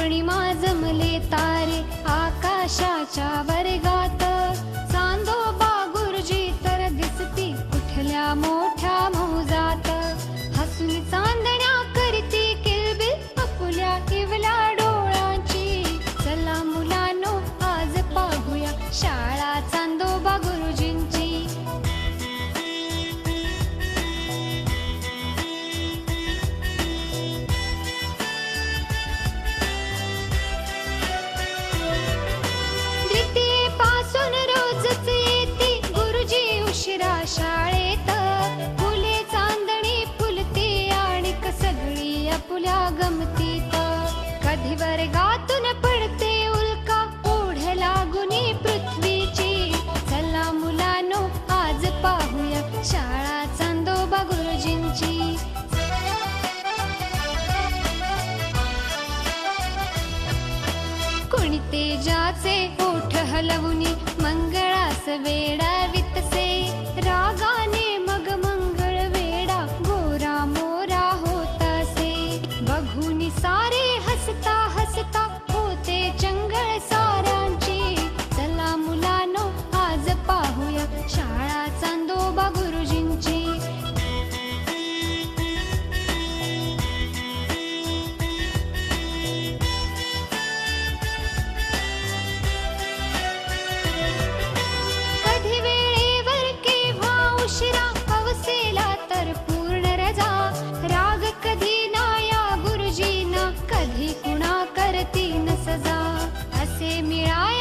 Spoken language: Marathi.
पौर्णिमा जमले तारे आकाशाच्या गमतीता कधी वर्गातून पडते उल्का ओढ लागुनी पृथ्वीची. चला मुलानो आज पाहूया शाळा चांदोबा गुरुजींची. कोणी तेजाचे ओठ हलवुनी मंगळास वेडा मेरा